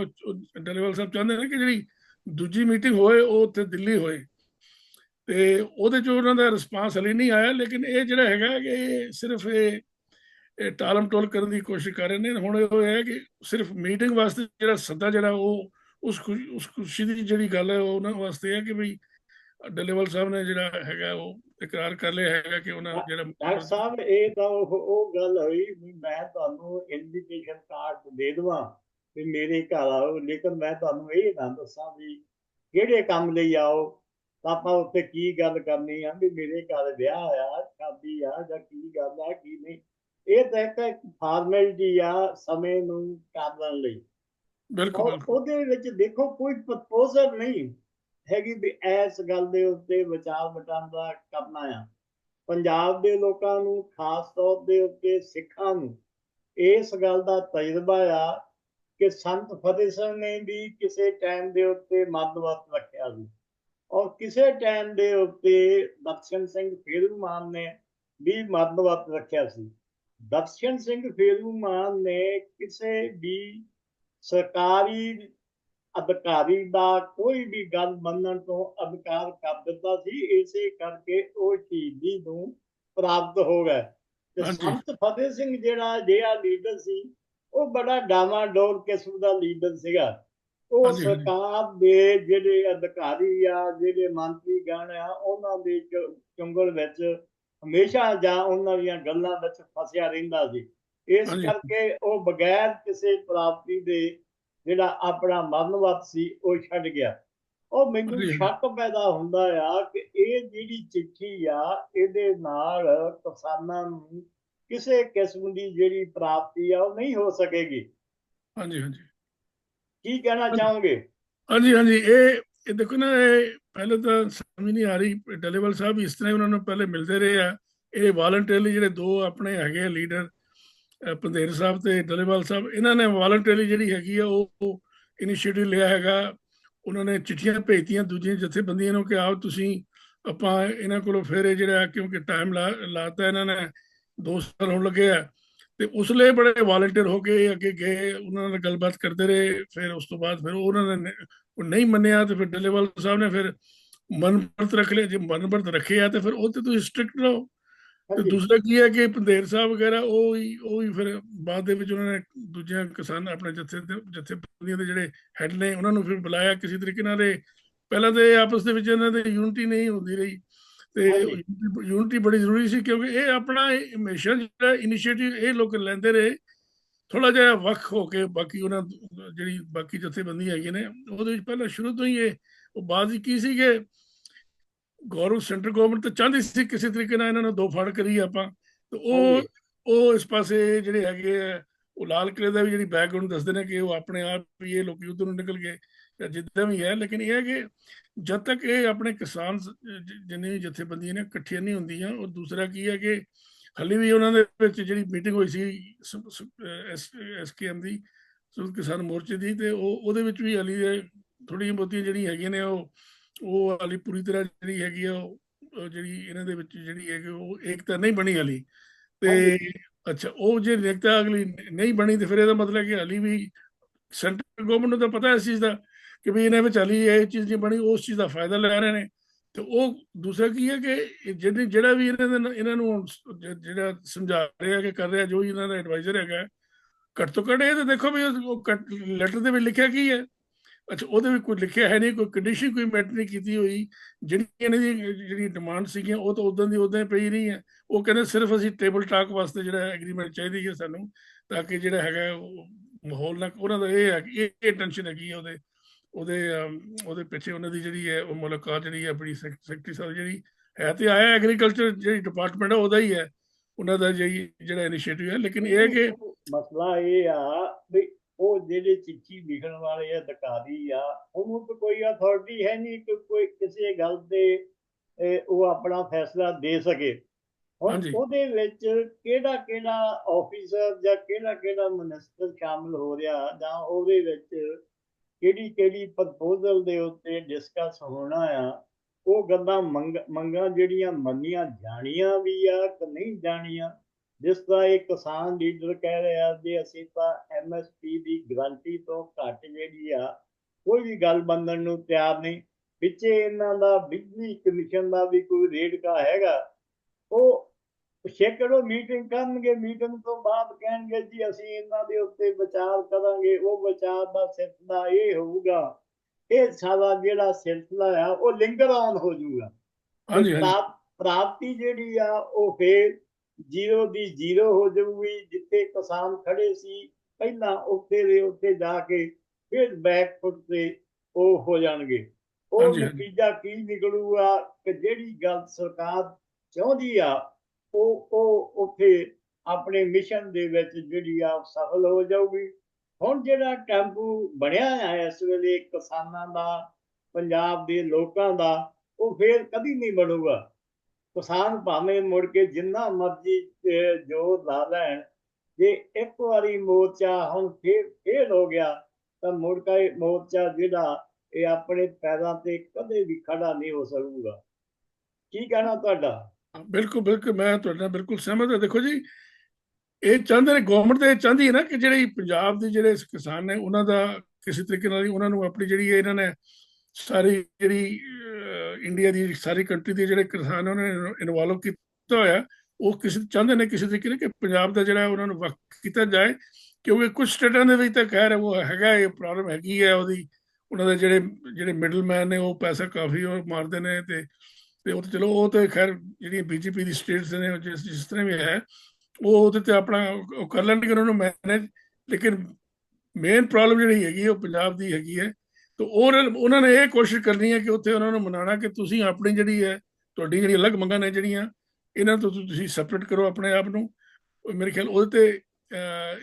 ਡੱਲੇਵਾਲ ਸਾਹਿਬ ਚਾਹੁੰਦੇ ਨੇ ਕਿ ਜਿਹੜੀ ਦੂਜੀ ਮੀਟਿੰਗ ਹੋਏ ਉਹ ਉੱਥੇ ਦਿੱਲੀ ਹੋਏ ਤੇ ਉਹਦੇ ਚ ਉਹਨਾਂ ਦਾ ਰਿਸਪਾਂਸ ਹਲੇ ਨਹੀਂ ਆਇਆ ਲੇਕਿਨ ਇਹ ਜਿਹੜਾ ਹੈਗਾ ਕਿ ਇਹ ਸਿਰਫ ਇਹ ਇਹ ਟਾਲਮ ਟੋਲ ਕਰਨ ਦੀ ਕੋਸ਼ਿਸ਼ ਕਰ ਰਹੇ ਨੇ। ਹੁਣ ਇਹ ਹੈ ਕਿ ਸਿਰਫ ਮੀਟਿੰਗ ਵਾਸਤੇ ਜਿਹੜਾ ਸੱਦਾ ਜਿਹੜਾ ਉਹ ਉਸ ਉਸ ਖੁਸ਼ੀ ਦੀ ਜਿਹੜੀ ਗੱਲ ਹੈ ਉਹ ਉਹਨਾਂ ਵਾਸਤੇ ਹੈ ਕਿ ਵੀ ਡੱਲੇਵਾਲ ਸਾਹਿਬ ਨੇ ਜਿਹੜਾ ਹੈਗਾ ਉਹ ਇਕਰਾਰ ਕਰ ਲਿਆ ਹੈਗਾ ਕਿ ਉਹਨਾਂ ਜਿਹੜਾ ਡਾਕਟਰ ਸਾਹਿਬ ਇਹ ਤਾਂ ਉਹ ਗੱਲ ਹੋਈ ਵੀ ਮੈਂ ਤੁਹਾਨੂੰ ਇਨਵੀਟੇਸ਼ਨ ਕਾਰਡ ਦੇ ਦੇਵਾਂ ਵੀ ਮੇਰੇ ਘਰ ਆਓ ਲੇਕਿਨ ਮੈਂ ਤੁਹਾਨੂੰ ਇਹ ਨਾ ਦੱਸਾਂ ਵੀ ਕਿਹੜੇ ਕੰਮ ਲਈ ਆਓ ਆਪਾਂ ਉੱਥੇ ਕੀ ਗੱਲ ਕਰਨੀ ਆ ਵੀ ਮੇਰੇ ਘਰ ਵਿਆਹ ਆ ਸ਼ਾਦੀ ਆ ਜਾਂ ਕੀ ਗੱਲ ਆ ਕੀ ਨਹੀਂ। ਇਹ ਤਾਂ ਇੱਕ ਫਾਰਮੈਲਿਟੀ ਆ ਸਮੇਂ ਨੂੰ ਕਰਨ ਲਈ। ਬਿਲਕੁਲ ਉਹਦੇ ਵਿੱਚ ਦੇਖੋ ਕੋਈ ਪ੍ਰਪੋਜ਼ਲ ਨਹੀਂ ਹੈਗੀ ਵੀ ਇਸ ਗੱਲ ਦੇ ਉੱਤੇ ਵਿਚਾਰ ਵਟਾਂਦਰਾ ਕਰਨਾ ਆ। ਪੰਜਾਬ ਦੇ ਲੋਕਾਂ ਨੂੰ ਖਾਸ ਤੌਰ ਦੇ ਉੱਤੇ ਸਿੱਖਾਂ ਨੂੰ ਇਸ ਗੱਲ ਦਾ ਤਜਰਬਾ ਆ ਕਿ ਸੰਤ ਫਤਿਹ ਸਿੰਘ ਨੇ ਵੀ ਕਿਸੇ ਟਾਈਮ ਦੇ ਉੱਤੇ ਮੱਧ ਵਰਤ ਰੱਖਿਆ ਸੀ। ਔਰ ਕਿਸੇ ਟਾਈਮ ਦੇ ਉੱਤੇ ਦਰਸ਼ਨ ਸਿੰਘ ਫੇਰੂਮਾਨ ਨੇ ਵੀ ਮਰਦਵਤ ਰੱਖਿਆ ਸੀ। ਦਰਸ਼ਨ ਸਿੰਘ ਫੇਰੂਮਾਨ ਨੇ ਕਿਸੇ ਵੀ ਸਰਕਾਰੀ ਅਧਿਕਾਰੀ ਦਾ ਕੋਈ ਵੀ ਗੱਲ ਮੰਨਣ ਤੋਂ ਅਧਿਕਾਰ ਕਰ ਦਿੱਤਾ ਸੀ ਇਸੇ ਕਰਕੇ ਉਹ ਸ਼ਹੀਦੀ ਨੂੰ ਪ੍ਰਾਪਤ ਹੋ ਗਏ। ਤੇ। ਸੰਤ ਫਤਿਹ ਸਿੰਘ ਜਿਹੜਾ ਜਿਹੜਾ ਲੀਡਰ ਸੀ ਉਹ ਬੜਾ ਡਾਮਾਡੋਲ ਕਿਸਮ ਦਾ ਲੀਡਰ ਸੀਗਾ। ਉਹ। ਸਰਕਾਰ ਦੇ ਜਿਹੜੇ ਅਧਿਕਾਰੀ ਆ ਜਿਹੜੇ ਮੰਤਰੀ ਗਣ ਆ ਉਹਨਾਂ ਦੇ ਚੁੰਗਲ ਵਿੱਚ ਹਮੇਸ਼ਾ ਜਾਂ ਉਹਨਾਂ ਦੀਆਂ ਗੱਲਾਂ ਵਿੱਚ ਫਸਿਆ ਰਹਿੰਦਾ ਸੀ ਇਸ। ਕਰਕੇ ਉਹ ਬਗੈਰ ਕਿਸੇ ਪ੍ਰਾਪਤੀ ਦੇ ਜਿਹੜਾ ਆਪਣਾ ਮਰਨਵਤ ਸੀ ਉਹ ਛੱਡ ਗਿਆ ਉਹ ਮੈਨੂੰ। ਸ਼ੱਕ ਪੈਦਾ ਹੁੰਦਾ ਆ ਕਿ ਇਹ ਜਿਹੜੀ ਚਿੱਠੀ ਆ ਇਹਦੇ ਨਾਲ ਕਿਸਾਨਾਂ ਨੂੰ ਕਿਸੇ ਕਿਸਮ ਦੀ ਜਿਹੜੀ ਪ੍ਰਾਪਤੀ ਆ ਉਹ ਨਹੀਂ ਹੋ ਸਕੇਗੀ ਹਾਂਜੀ ਹਾਂਜੀ ਕੀ ਕਹਿਣਾ ਚਾਹੋਗੇ? ਹਾਂਜੀ ਹਾਂਜੀ, ਇਹ ਇਹ ਦੇਖੋ ਨਾ, ਇਹ ਪਹਿਲੇ ਤਾਂ ਸਮਝ ਨਹੀਂ ਆ ਰਹੀ ਡਲੇਵਾਲ ਸਾਹਿਬ ਇਸ ਤਰ੍ਹਾਂ ਉਹਨਾਂ ਨੂੰ ਪਹਿਲੇ ਮਿਲਦੇ ਰਹੇ ਆ। ਇਹ ਵਾਲੰਟੀਅਰਲੀ ਜਿਹੜੇ ਦੋ ਆਪਣੇ ਹੈਗੇ ਲੀਡਰ ਪੰਦੇਰ ਸਾਹਿਬ ਤੇ ਡਲੇਵਾਲ ਸਾਹਿਬ, ਇਹਨਾਂ ਨੇ ਵਾਲੰਟੀਅਰਲੀ ਜਿਹੜੀ ਹੈਗੀ ਆ, ਉਹ ਇਨੀਸ਼ੀਏਟਿਵ ਲਿਆ ਹੈਗਾ। ਉਹਨਾਂ ਨੇ ਚਿੱਠੀਆਂ ਭੇਜਤੀਆਂ ਦੂਜੀਆਂ ਜਥੇਬੰਦੀਆਂ ਨੂੰ ਕਿ ਆਓ ਤੁਸੀਂ, ਆਪਾਂ ਇਹਨਾਂ ਕੋਲੋਂ ਫਿਰ ਇਹ ਜਿਹੜਾ, ਕਿਉਂਕਿ ਟਾਈਮ ਲਾਤਾ ਇਹਨਾਂ ਨੇ, ਦੋ ਸਾਲ ਹੋਣ ਲੱਗੇ ਆ। ਤੇ ਉਸ ਲਈ ਬੜੇ ਵਾਲੰਟੀਅਰ ਹੋ ਕੇ ਅੱਗੇ ਗਏ ਉਹਨਾਂ ਨਾਲ ਗੱਲਬਾਤ ਕਰਦੇ ਰਹੇ ਫਿਰ ਉਸ ਤੋਂ ਬਾਅਦ ਫਿਰ ਉਹਨਾਂ ਨੇ ਉਹ ਨਹੀਂ ਮੰਨਿਆ ਤੇ ਫਿਰ ਡੱਲੇਵਾਲ ਸਾਹਿਬ ਨੇ ਫਿਰ ਮਨ ਵਰਤ ਰੱਖ ਲਿਆ ਜੇ ਮਨ ਵਰਤ ਰੱਖੇ ਆ ਤੇ ਫਿਰ ਉਹ ਤੇ ਤੁਸੀਂ ਸਟ੍ਰਿਕਟ ਰਹੋ। ਤੇ ਦੂਸਰਾ ਕੀ ਹੈ ਕਿ ਪੰਦੇਰ ਸਾਹਿਬ ਵਗੈਰਾ ਉਹ ਹੀ ਉਹ ਹੀ ਫਿਰ ਬਾਅਦ ਦੇ ਵਿੱਚ ਉਹਨਾਂ ਨੇ ਦੂਜਿਆਂ ਕਿਸਾਨ ਆਪਣੇ ਜਥੇ ਜਥੇਬੰਦੀਆਂ ਦੇ ਜਿਹੜੇ ਹੈਡ ਨੇ ਉਹਨਾਂ ਨੂੰ ਫਿਰ ਬੁਲਾਇਆ ਕਿਸੇ ਤਰੀਕੇ ਨਾਲ ਪਹਿਲਾਂ ਤੇ ਆਪਸ ਦੇ ਵਿੱਚ ਇਹਨਾਂ ਦੇ ਯੂਨਿਟੀ ਨਹੀਂ ਹੁੰਦੀ ਰਹੀ। ਤੇ। ਯੂਨਿਟੀ ਬੜੀ ਜ਼ਰੂਰੀ ਸੀ ਕਿਉਂਕਿ ਇਹ ਆਪਣਾ ਹਮੇਸ਼ਾ ਜਿਹੜਾ ਇਨੀਸ਼ੀਏਟਿਵ ਇਹ ਲੋਕ ਲੈਂਦੇ ਰਹੇ ਥੋੜਾ ਜਿਹਾ ਵੱਖ ਹੋ ਕੇ ਬਾਕੀ ਉਹਨਾਂ ਜਿਹੜੀ ਬਾਕੀ ਜਥੇਬੰਦੀਆਂ ਹੈਗੀਆਂ ਨੇ ਉਹਦੇ ਵਿੱਚ ਪਹਿਲਾਂ ਸ਼ੁਰੂ ਤੋਂ ਹੀ ਇਹ ਉਹ ਹੀ ਕੀ ਸੀ ਕਿ ਗੌਰਵ ਸੈਂਟਰ ਗਵਰਨਮੈਂਟ ਤਾਂ ਚਾਹੁੰਦੀ ਸੀ ਕਿਸੇ ਤਰੀਕੇ ਨਾਲ ਇਹਨਾਂ ਨੂੰ ਦੋ ਫੜ ਕਰੀ ਆਪਾਂ ਤੇ ਉਹ। ਉਹ ਇਸ ਪਾਸੇ ਜਿਹੜੇ ਹੈਗੇ ਉਹ ਲਾਲ ਕਿਲੇ ਦਾ ਵੀ ਜਿਹੜੀ ਬੈਕਗ੍ਰਾਉਂਡ ਦੱਸਦੇ ਨੇ ਕਿ ਉਹ ਆਪਣੇ ਆਪ ਵੀ ਇਹ ਲੋਕੀ ਉਧਰ ਨੂੰ ਨਿਕਲ ਗਏ ਜਾਂ ਜਿੱਦਾਂ ਵੀ ਹੈ ਲੇਕਿਨ ਇਹ ਹੈ ਕਿ ਜਦ ਤੱਕ ਇਹ ਆਪਣੇ ਕਿਸਾਨ ਜਿੰਨੇ ਵੀ ਜਥੇਬੰਦੀਆਂ ਨੇ ਇਕੱਠੀਆਂ ਨਹੀਂ ਹੁੰਦੀਆਂ ਉਹ ਦੂਸਰਾ ਕੀ ਹੈ ਕਿ ਹਾਲੇ ਵੀ ਉਹਨਾਂ ਦੇ ਵਿੱਚ ਜਿਹੜੀ ਮੀਟਿੰਗ ਹੋਈ ਸੀ ਐਸਕੇਐਮ ਦੀ ਸੰਯੁਕਤ ਕਿਸਾਨ ਮੋਰਚੇ ਦੀ ਤੇ ਉਹ ਉਹਦੇ ਵਿੱਚ ਵੀ ਹਾਲੀ ਥੋੜੀਆਂ ਬਹੁਤੀਆਂ ਜਿਹੜੀਆਂ ਹੈਗੀਆਂ ਨੇ ਉਹ ਉਹ ਹਾਲੀ ਪੂਰੀ ਤਰ੍ਹਾਂ ਜਿਹੜੀ ਹੈਗੀ ਆ ਉਹ ਜਿਹੜੀ ਇਹਨਾਂ ਦੇ ਵਿੱਚ ਜਿਹੜੀ ਹੈਗੀ ਉਹ ਏਕਤਾ ਨਹੀਂ ਬਣੀ ਹਾਲੀ ਤੇ। ਅੱਛਾ ਉਹ ਜੇ ਏਕਤਾ ਅਗਲੀ ਨਹੀਂ ਬਣੀ ਤੇ ਫਿਰ ਇਹਦਾ ਮਤਲਬ ਕਿ ਹਾਲੀ ਵੀ ਸੈਂਟਰ ਗਵਰਨਮੈਂਟ ਨੂੰ ਤਾਂ ਪਤਾ ਹੈ ਇਸ ਚੀਜ਼ ਦਾ ਕਿ ਵੀ ਇਹਨਾਂ ਵਿੱਚ ਹਾਲੀ ਇਹ ਚੀਜ਼ ਨਹੀਂ ਬਣੀ, ਉਸ ਚੀਜ਼ ਦਾ ਫਾਇਦਾ ਲੈ ਰਹੇ ਨੇ। ਤੇ ਉਹ ਦੂਸਰਾ ਕੀ ਹੈ ਕਿ ਇਹ ਜਿਹੜੀ, ਜਿਹੜਾ ਵੀ ਇਹਨਾਂ ਦੇ ਇਹਨਾਂ ਨੂੰ ਜਿਹੜਾ ਸਮਝਾ ਰਿਹਾ ਕਿ ਕਰ ਰਿਹਾ, ਜੋ ਇਹਨਾਂ ਦਾ ਐਡਵਾਈਜ਼ਰ ਹੈਗਾ, ਘੱਟ ਤੋਂ ਘੱਟ ਇਹ ਤਾਂ ਦੇਖੋ ਵੀ ਉਹ ਲੈਟਰ ਦੇ ਵਿੱਚ ਲਿਖਿਆ ਕੀ ਹੈ? ਅੱਛਾ, ਉਹਦੇ ਵਿੱਚ ਕੋਈ ਲਿਖਿਆ ਹੈ ਨਹੀਂ, ਕੋਈ ਕੰਡੀਸ਼ਨ ਕੋਈ ਮੈਟਰ ਨਹੀਂ ਕੀਤੀ ਹੋਈ। ਜਿਹੜੀ ਇਹਨਾਂ ਦੀ ਜਿਹੜੀ ਡਿਮਾਂਡ ਸੀਗੀਆਂ, ਉਹ ਤਾਂ ਉਦੋਂ ਦੀ ਉਦਾਂ ਹੀ ਪਈ ਰਹੀ ਹੈ ਉਹ ਕਹਿੰਦੇ ਸਿਰਫ ਅਸੀਂ ਟੇਬਲ ਟਾਕ ਵਾਸਤੇ ਜਿਹੜਾ ਐਗਰੀਮੈਂਟ ਚਾਹੀਦੀ ਹੈ ਸਾਨੂੰ, ਤਾਂ ਕਿ ਜਿਹੜਾ ਹੈਗਾ ਮਾਹੌਲ ਨਾ ਉਹਨਾਂ ਦਾ ਇਹ ਹੈ ਇਹ- ਇਹ ਟੈਨਸ਼ਨ ਹੈਗੀ ਹੈ ਉਹਦੇ। ਉਹਦੇ ਉਹਦੇ ਪਿੱਛੇ ਉਹਨਾਂ ਦੀ ਜਿਹੜੀ ਹੈ ਉਹ ਮੁਲਾਕਾਤ ਜਿਹੜੀ ਹੈ ਆਪਣੀ ਸੈਕਟਰੀ ਸਾਹਿਬ ਜਿਹੜੀ ਹੈ ਤੇ ਆਇਆ ਐਗਰੀਕਲਚਰ ਜਿਹੜੀ ਡਿਪਾਰਟਮੈਂਟ ਹੈ ਉਹਦਾ ਹੀ ਹੈ। ਉਹਨਾਂ ਦਾ ਜਿਹੜੀ ਜਿਹੜਾ ਇਨੀਸ਼ੀਏਟਿਵ ਹੈ। ਲੇਕਿਨ ਇਹ ਕਿ ਮਸਲਾ ਇਹ ਆ ਵੀ ਉਹ ਜਿਹੜੇ ਚਿੱਠੀ ਲਿਖਣ ਵਾਲੇ ਅਧਿਕਾਰੀ ਆ ਉਹਨੂੰ ਤਾਂ ਕੋਈ ਅਥਾਰਟੀ ਹੈ ਨਹੀਂ ਕਿ ਕੋਈ ਕਿਸੇ ਗੱਲ ਤੇ ਉਹ ਆਪਣਾ ਫੈਸਲਾ ਦੇ ਸਕੇ। ਹੁਣ। ਉਹਦੇ ਵਿੱਚ ਕਿਹੜਾ ਕਿਹੜਾ ਆਫੀਸਰ ਜਾਂ ਕਿਹੜਾ ਕਿਹੜਾ ਮਿਨਿਸਟਰ ਸ਼ਾਮਲ ਹੋ ਰਿਹਾ ਜਾਂ ਉਹਦੇ ਵਿੱਚ ਕਿਹੜੀ ਕਿਹੜੀ ਪ੍ਰਪੋਜ਼ਲ ਦੇ ਉੱਤੇ ਡਿਸਕਸ ਹੋਣਾ ਆ, ਉਹ ਗੱਲਾਂ ਮੰਗ, ਮੰਗਾਂ ਜਿਹੜੀਆਂ ਮੰਨੀਆਂ ਜਾਣੀਆਂ ਵੀ ਆ ਕਿ ਨਹੀਂ ਜਾਣੀਆਂ, ਜਿਸ ਤਰ੍ਹਾਂ ਇਹ ਕਿਸਾਨ ਲੀਡਰ ਕਹਿ ਰਿਹਾ ਜੇ ਅਸੀਂ ਤਾਂ ਐਮਐਸਪੀ ਦੀ ਗਰੰਟੀ ਤੋਂ ਘੱਟ ਜਿਹੜੀ ਆ, ਕੋਈ ਵੀ ਗੱਲ ਬੰਦਨ ਨੂੰ ਤਿਆਰ ਨਹੀਂ। ਪਿੱਛੇ ਇਹਨਾਂ ਦਾ ਬਿਜਲੀ ਕਮਿਸ਼ਨ ਦਾ ਵੀ ਕੋਈ ਰੇਟ ਕਾ ਹੈਗਾ, ਉਹ ਸੈਕੜੋ ਮੀਟਿੰਗ ਕਰਨਗੇ ਮੀਟਿੰਗ ਤੋਂ ਬਾਅਦ ਕਹਿਣਗੇ ਜੀ ਅਸੀਂ ਇਹਨਾਂ ਦੇ ਉੱਤੇ ਵਿਚਾਰ ਕਰਾਂਗੇ ਉਹ ਵਿਚਾਰ ਦਾ ਸਿਲਸਿਲਾ ਇਹ ਹੋਊਗਾ। ਇਹ ਸਾਰਾ ਜਿਹੜਾ ਸਿਲਸਿਲਾ ਆ ਉਹ ਲਿੰਗਰ ਆਨ ਹੋ ਜਾਊਗਾ। ਹਾਂਜੀ ਹਾਂਜੀ। ਪ੍ਰਾਪ- ਪ੍ਰਾਪਤੀ ਜਿਹੜੀ ਆ ਉਹ ਫੇਰ ਜ਼ੀਰੋ ਦੀ ਜ਼ੀਰੋ ਹੋ ਜਾਊਗੀ ਜਿੱਥੇ ਕਿਸਾਨ ਖੜੇ ਸੀ ਪਹਿਲਾਂ ਉੱਥੇ ਦੇ ਉੱਤੇ ਜਾ ਕੇ ਫਿਰ ਬੈਕ ਫੁੱਟ ਤੇ ਉਹ ਹੋ ਜਾਣਗੇ। ਉਹ। ਨਤੀਜਾ ਕੀ ਨਿਕਲੂਗਾ ਕਿ ਜਿਹੜੀ ਗੱਲ ਸਰਕਾਰ ਚਾਹੁੰਦੀ ਆ ਉਹ ਉਹ ਉੱਥੇ ਆਪਣੇ ਮਿਸ਼ਨ ਦੇ ਵਿੱਚ ਜਿਹੜੀ ਆ ਉਹ ਸਫਲ ਹੋ ਜਾਊਗੀ। ਹੁਣ ਜਿਹੜਾ ਟੈਂਪੂ ਬਣਿਆ ਹੈ ਇਸ ਵੇਲੇ ਕਿਸਾਨਾਂ ਦਾ ਪੰਜਾਬ ਦੇ ਲੋਕਾਂ ਦਾ ਉਹ ਫੇਰ ਕਦੀ ਨਹੀਂ ਬਣੂਗਾ। ਕਿਸਾਨ ਭਾਵੇਂ ਮੁੜ ਕੇ ਜਿੰਨਾ ਮਰਜ਼ੀ ਅਹ, ਜ਼ੋਰ ਲਾ ਲੈਣ ਜੇ ਇੱਕ ਵਾਰੀ ਮੋਰਚਾ ਹੁਣ ਫੇਰ ਫੇਲ ਹੋ ਗਿਆ ਤਾਂ ਮੁੜ ਕੇ ਮੋਰਚਾ ਜਿਹੜਾ ਇਹ ਆਪਣੇ ਪੈਰਾਂ ਤੇ ਕਦੇ ਵੀ ਖੜਾ ਨਹੀਂ ਹੋ ਸਕੂਗਾ। ਕੀ ਕਹਿਣਾ ਤੁਹਾਡਾ? ਬਿਲਕੁਲ ਬਿਲਕੁਲ, ਮੈਂ ਤੁਹਾਡੇ ਨਾਲ ਬਿਲਕੁਲ ਸਹਿਮਤ ਹਾਂ। ਦੇਖੋ ਜੀ, ਇਹ ਚਾਹੁੰਦੇ ਨੇ ਗਵਰਨਮੈਂਟ ਤੇ ਚਾਹੁੰਦੀ ਹੈ ਨਾ ਕਿ ਜਿਹੜੇ ਪੰਜਾਬ ਦੇ ਜਿਹੜੇ ਕਿਸਾਨ ਨੇ, ਉਹਨਾਂ ਦਾ ਕਿਸੇ ਤਰੀਕੇ ਨਾਲ ਉਹਨਾਂ ਨੂੰ ਆਪਣੀ ਜਿਹੜੀ ਇਹਨਾਂ ਨੇ ਸਾਰੀ ਜਿਹੜੀ ਇੰਡੀਆ ਦੀ ਸਾਰੀ ਕੰਟਰੀ ਦੇ ਜਿਹੜੇ ਕਿਸਾਨ ਉਹਨਾਂ ਨੇ ਇਨਵੋਲਵ ਕੀਤਾ ਹੋਇਆ, ਉਹ ਕਿਸੇ ਚਾਹੁੰਦੇ ਨੇ ਕਿਸੇ ਤਰੀਕੇ ਨਾਲ ਕਿ ਪੰਜਾਬ ਦਾ ਜਿਹੜਾ ਉਹਨਾਂ ਨੂੰ ਵਕਤ ਕੀਤਾ ਜਾਏ, ਕਿਉਂਕਿ ਕੁਝ ਸਟੇਟਾਂ ਦੇ ਵਿੱਚ ਤਾਂ ਖੈਰ ਉਹ ਹੈਗਾ, ਇਹ ਪ੍ਰੋਬਲਮ ਹੈਗੀ ਹੈ ਉਹਦੀ। ਉਹਨਾਂ ਦੇ ਜਿਹੜੇ ਜਿਹੜੇ ਮਿਡਲਮੈਨ ਨੇ, ਉਹ ਪੈਸਾ ਕਾਫੀ ਉਹ ਮਾਰਦੇ ਨੇ ਤੇ ਤੇ ਉਹ ਤਾਂ ਚਲੋ, ਉਹ ਤੇ ਖੈਰ ਜਿਹੜੀਆਂ ਬੀਜੇਪੀ ਦੀ ਸਟੇਟਸ ਨੇ ਜਿਸ ਜਿਸ ਤਰ੍ਹਾਂ ਵੀ ਹੈ, ਉਹ ਉਹਦੇ ਤੇ ਆਪਣਾ ਉਹ ਕਰ ਲੈਣਗੇ ਉਹਨਾਂ ਨੂੰ ਮੈਨੇਜ ਲੇਕਿਨ ਮੇਨ ਪ੍ਰੋਬਲਮ ਜਿਹੜੀ ਹੈਗੀ ਉਹ ਪੰਜਾਬ ਦੀ ਹੈਗੀ ਹੈ। ਤੇ ਉਹ ਉਹਨਾਂ ਨੇ ਇਹ ਕੋਸ਼ਿਸ਼ ਕਰਨੀ ਹੈ ਕਿ ਉੱਥੇ ਉਹਨਾਂ ਨੂੰ ਮਨਾਣਾ ਕਿ ਤੁਸੀਂ ਆਪਣੀ ਜਿਹੜੀ ਹੈ, ਤੁਹਾਡੀ ਜਿਹੜੀ ਅਲੱਗ ਮੰਗਾਂ ਨੇ ਜਿਹੜੀਆਂ, ਇਹਨਾਂ ਤੋਂ ਤੁਸੀਂ ਸੈਪਰੇਟ ਕਰੋ ਆਪਣੇ ਆਪ ਨੂੰ। ਮੇਰੇ ਖਿਆਲ ਉਹਦੇ ਤੇ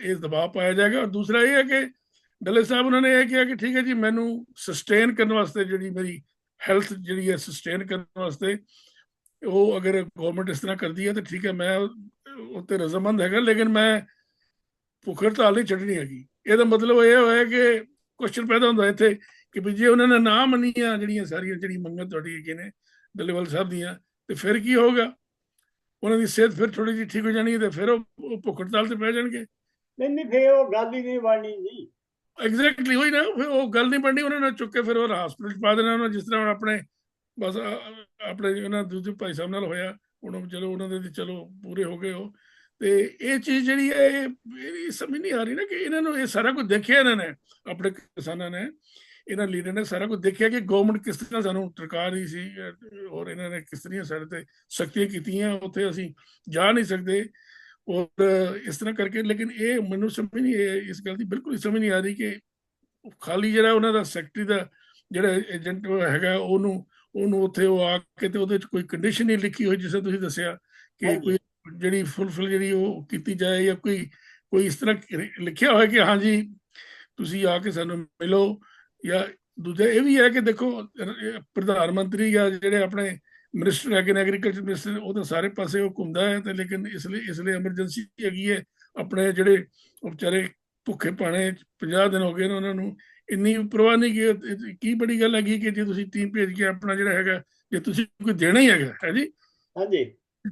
ਇਹ ਦਬਾਅ ਪਾਇਆ ਜਾਏਗਾ। ਔਰ ਦੂਸਰਾ ਇਹ ਹੈ ਕਿ ਡੱਲੇ ਸਾਹਿਬ ਉਹਨਾਂ ਨੇ ਇਹ ਕਿਹਾ ਕਿ ਠੀਕ ਹੈ ਜੀ, ਮੈਨੂੰ ਸਸਟੇਨ ਕਰਨ ਵਾਸਤੇ ਜਿਹੜੀ ਮੇਰੀ ਹੈਲਥ ਜਿਹੜੀ ਹੈ ਸਸਟੇਨ ਕਰਨ ਵਾਸਤੇ, ਉਹ ਅਗਰ ਗਵਰਨਮੈਂਟ ਇਸ ਤਰ੍ਹਾਂ ਕਰਦੀ ਹੈ ਤਾਂ ਠੀਕ ਹੈ, ਮੈਂ ਉੱਤੇ ਰਜ਼ਮੰਦ ਹੈਗਾ, ਲੇਕਿਨ ਮੈਂ ਭੁੱਖ ਹੜਤਾਲ ਨਹੀਂ ਛੱਡਣੀ ਹੈਗੀ। ਇਹਦਾ ਮਤਲਬ ਇਹ ਹੋਇਆ ਕਿ ਕੁਐਸਚਨ ਪੈਦਾ ਹੁੰਦਾ ਇੱਥੇ ਕਿ ਵੀ ਜੇ ਉਹਨਾਂ ਨੇ ਨਾ ਮੰਨੀਆਂ ਜਿਹੜੀਆਂ ਸਾਰੀਆਂ ਜਿਹੜੀ ਮੰਗਾਂ ਤੁਹਾਡੀ ਹੈਗੀਆਂ ਨੇ ਡੱਲੇਵਾਲ ਸਾਹਿਬ ਦੀਆਂ, ਤੇ ਫਿਰ ਕੀ ਹੋਗਾ ਉਹਨਾਂ ਦੀ ਸਿਹਤ ਫਿਰ ਥੋੜੀ ਜਿਹੀ ਠੀਕ ਹੋ ਜਾਣੀ ਤੇ ਫਿਰ ਉਹ ਭੁੱਖ ਹੜਤਾਲ ਤੇ ਪੈ ਜਾਣਗੇ। ਨਹੀਂ ਨਹੀਂ, ਫੇਰ ਉਹ ਗੱਲ ਹੀ ਨਹੀਂ ਬਣਨੀ ਜੀ। ਐਗਜ਼ੈਕਟਲੀ ਹੋਈ ਨਾ ਉਹ ਗੱਲ ਨਹੀਂ ਬਣਨੀ ਉਹਨਾਂ ਨੇ ਚੁੱਕ ਕੇ ਫਿਰ ਉਹ ਹਸਪੀਟਲ ਪਾ ਦੇਣਾ ਉਹਨਾਂ ਜਿਸ ਤਰ੍ਹਾਂ ਆਪਣੇ ਬਸ ਆਪਣੇ ਉਹਨਾਂ ਦੂਜੇ ਭਾਈ ਸਾਹਿਬ ਨਾਲ ਹੋਇਆ ਹੁਣ ਚਲੋ ਉਹਨਾਂ ਦੇ ਚਲੋ ਪੂਰੇ ਹੋ ਗਏ ਉਹ ਤੇ ਇਹ ਚੀਜ਼ ਜਿਹੜੀ ਹੈ ਇਹ ਸਮਝ ਨਹੀਂ ਆ ਰਹੀ ਨਾ ਕਿ ਇਹਨਾਂ ਨੂੰ ਇਹ ਸਾਰਾ ਕੁਝ ਦੇਖਿਆ ਇਹਨਾਂ ਨੇ ਆਪਣੇ ਕਿਸਾਨਾਂ ਨੇ ਇਹਨਾਂ ਲੀਡਰ ਨੇ ਸਾਰਾ ਕੁਝ ਦੇਖਿਆ ਕਿ ਗਵਰਨਮੈਂਟ ਕਿਸ ਤਰ੍ਹਾਂ ਸਾਨੂੰ ਟਰਕਾ ਰਹੀ ਸੀ ਔਰ ਇਹਨਾਂ ਨੇ ਕਿਸ ਤਰ੍ਹਾਂ ਸਾਡੇ ਤੇ ਸਖਤੀਆਂ ਕੀਤੀਆਂ ਉੱਥੇ ਅਸੀਂ ਜਾ ਨਹੀਂ ਸਕਦੇ ਔਰ ਇਸ ਤਰ੍ਹਾਂ ਕਰਕੇ ਲੇਕਿਨ ਇਹ ਮੈਨੂੰ ਸਮਝ ਨਹੀਂ ਇਸ ਗੱਲ ਦੀ ਬਿਲਕੁਲ ਹੀ ਸਮਝ ਨਹੀਂ ਆ ਰਹੀ ਕਿ ਖਾਲੀ ਜਿਹੜਾ ਉਹਨਾਂ ਦਾ ਸੈਕਟਰੀ ਦਾ ਜਿਹੜਾ ਏਜੰਟ ਹੈਗਾ ਉਹਨੂੰ ਉਹਨੂੰ ਉੱਥੇ ਉਹ ਆ ਕੇ ਤੇ ਉਹਦੇ ਚ ਕੋਈ ਕੰਡੀਸ਼ਨ ਨਹੀਂ ਲਿਖੀ ਹੋਈ ਜਿਵੇਂ ਤੁਸੀਂ ਦੱਸਿਆ ਕਿ। ਕੋਈ ਜਿਹੜੀ ਫੁੱਲਫਿਲ ਜਿਹੜੀ ਉਹ ਕੀਤੀ ਜਾਏ ਜਾਂ ਕੋਈ ਕੋਈ ਇਸ ਤਰ੍ਹਾਂ ਲਿਖਿਆ ਹੋਇਆ ਕਿ ਹਾਂਜੀ ਤੁਸੀਂ ਆ ਕੇ ਸਾਨੂੰ ਮਿਲੋ ਜਾਂ ਦੂਜਾ ਇਹ ਵੀ ਹੈ ਕਿ ਦੇਖੋ ਪ੍ਰਧਾਨ ਮੰਤਰੀ ਜਾਂ ਜਿਹੜੇ ਆਪਣੇ ਮਿਨਿਸਟਰ ਹੈਗੇ ਨੇ ਐਗਰੀਕਲਚਰ ਮਿਨਿਸਟਰ ਉਹ ਤਾਂ ਸਾਰੇ ਪਾਸੇ ਉਹ ਘੁੰਮਦਾ ਹੈ ਤੇ ਲੇਕਿਨ ਇਸ ਲਈ ਇਸ ਲਈ ਐਮਰਜੈਂਸੀ ਹੈਗੀ ਹੈ। ਆਪਣੇ ਜਿਹੜੇ ਵਿਚਾਰੇ ਭੁੱਖੇ ਪਾਣੇ 50 ਦਿਨ ਹੋ ਗਏ ਨੇ ਉਹਨਾਂ ਨੂੰ ਇੰਨੀ ਪਰਵਾਹ ਨਹੀਂ ਕਿ ਕੀ ਬੜੀ ਗੱਲ ਹੈਗੀ ਕਿ ਜੇ ਤੁਸੀਂ ਟੀਮ ਭੇਜ ਕੇ ਆਪਣਾ ਜਿਹੜਾ ਹੈਗਾ ਜੇ ਤੁਸੀਂ ਕੋਈ ਦੇਣਾ ਹੀ ਹੈਗਾ ਹੈ ਜੀ? ਹਾਂਜੀ।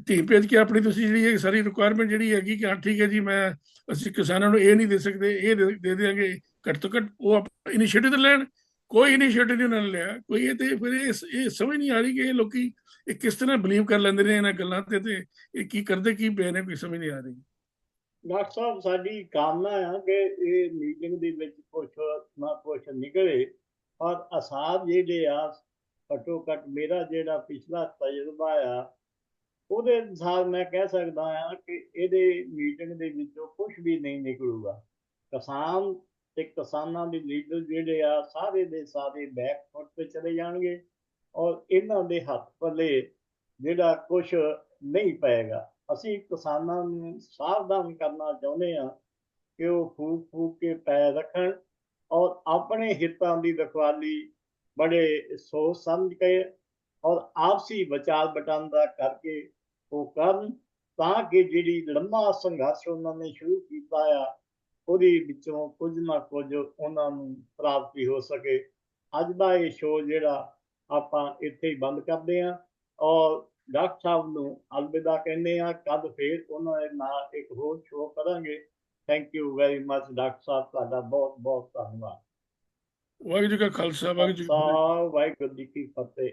ਟੀਮ ਭੇਜ ਕੇ ਆਪਣੀ ਤੁਸੀਂ ਜਿਹੜੀ ਇਹ ਸਾਰੀ ਰਿਕੁਆਇਰਮੈਂਟ ਜਿਹੜੀ ਹੈਗੀ ਕਿ ਹਾਂ ਠੀਕ ਹੈ ਜੀ ਮੈਂ ਅਸੀਂ ਕਿਸਾਨਾਂ ਨੂੰ ਇਹ ਨਹੀਂ ਦੇ ਸਕਦੇ ਇਹ ਦੇ ਦੇ ਦਿਆਂਗੇ ਘੱਟ ਤੋਂ ਘੱਟ ਉਹ ਇਨੀਸ਼ੀਏਟਿਵ ਲੈਣ। ਕੋਈ ਇਨੀਸ਼ੀਏਟਿਵ ਨਹੀਂ ਉਹਨਾਂ ਨੇ ਲਿਆ। ਕੋਈ ਇਹ ਤੇ ਫਿਰ ਇਹ ਸਮਝ ਨਹੀਂ ਆ ਰਹੀ ਕਿ ਇਹ ਲੋਕੀ ਇਹ ਕਿਸ ਤਰ੍ਹਾਂ ਬਲੀਵ ਕਰ ਲੈਂਦੇ ਨੇ ਇਹਨਾਂ ਗੱਲਾਂ ਤੇ ਤੇ ਇਹ ਕੀ ਕਰਦੇ, ਕੀ ਪਏ ਨੇ, ਕੋਈ ਸਮਝ ਨਹੀਂ ਆ ਰਹੀ। ਡਾਕਟਰ ਸਾਹਿਬ, ਸਾਡੀ ਕਾਮਨਾ ਆ ਕਿ ਇਹ ਮੀਟਿੰਗ ਦੇ ਵਿੱਚ ਕੁਛ ਨਾ ਕੁਛ ਨਿਕਲੇ ਔਰ ਅਸਾਬ ਜਿਹੜੇ ਆ, ਘੱਟੋ ਘੱਟ ਮੇਰਾ ਜਿਹੜਾ ਪਿਛਲਾ ਤਜਰਬਾ ਆ, ਉਹਦੇ ਅਨੁਸਾਰ ਮੈਂ ਕਹਿ ਸਕਦਾ ਆ ਕਿ ਇਹਦੇ ਮੀਟਿੰਗ ਦੇ ਵਿੱਚੋਂ ਕੁਝ ਵੀ ਨਹੀਂ ਨਿਕਲੂਗਾ। ਕਿਸਾਨ ਤੇ ਕਿਸਾਨਾਂ ਦੇ ਲੀਡਰ ਜਿਹੜੇ ਆ, ਸਾਰੇ ਦੇ ਸਾਰੇ ਬੈਕ ਫੁੱਟ ਤੇ ਚਲੇ ਜਾਣਗੇ ਔਰ ਇਹਨਾਂ ਦੇ ਹੱਥ ਪੱਲੇ ਜਿਹੜਾ ਕੁਝ ਨਹੀਂ ਪਏਗਾ। ਅਸੀਂ ਕਿਸਾਨਾਂ ਨੂੰ ਸਾਵਧਾਨ ਕਰਨਾ ਚਾਹੁੰਦੇ ਹਾਂ ਕਿ ਉਹ ਫੂਕ ਫੂਕ ਕੇ ਪੈਰ ਰੱਖਣ ਔਰ ਆਪਣੇ ਹਿੱਤਾਂ ਦੀ ਰਖਵਾਲੀ ਬੜੇ ਸੋਚ ਸਮਝ ਕੇ ਔਰ ਆਪਸੀ ਵਿਚਾਰ ਵਟਾਂਦਰਾ ਕਰਕੇ ਉਹ ਕਰਨ ਤਾਂ ਕਿ ਜਿਹੜੀ ਲੰਮਾ ਸੰਘਰਸ਼ ਉਹਨਾਂ ਨੇ ਸ਼ੁਰੂ ਕੀਤਾ ਆ ਉਹਦੇ ਵਿੱਚੋਂ ਕੁਝ ਨਾ ਕੁਝ ਉਹਨਾਂ ਨੂੰ ਪ੍ਰਾਪਤੀ ਹੋ ਸਕੇ। ਅੱਜ ਦਾ ਇਹ ਸ਼ੋਅ ਜਿਹੜਾ ਆਪਾਂ ਇੱਥੇ ਹੀ ਬੰਦ ਕਰਦੇ ਹਾਂ ਔਰ ਡਾਕਟਰ ਸਾਹਿਬ ਨੂੰ ਅਲਵਿਦਾ ਕਹਿੰਦੇ ਆ ਕਦ ਫੇਰ ਉਹਨਾਂ ਦੇ ਨਾਲ ਇੱਕ ਹੋਰ ਸ਼ੋਅ ਕਰਾਂਗੇ। Thank you very much doctor sahib ਤੁਹਾਡਾ ਬਹੁਤ ਬਹੁਤ ਧੰਨਵਾਦ। ਵਾਹਿਗੁਰੂ ਜੀ ਕਾ ਖਾਲਸਾ ਵਾਹਿਗੁਰੂ ਜੀ ਕੀ ਫਤਿਹ ਖਾਲਸਾ ਵਾਹਿਗੁਰੂ ਜੀ ਕੀ ਫਤਿਹ।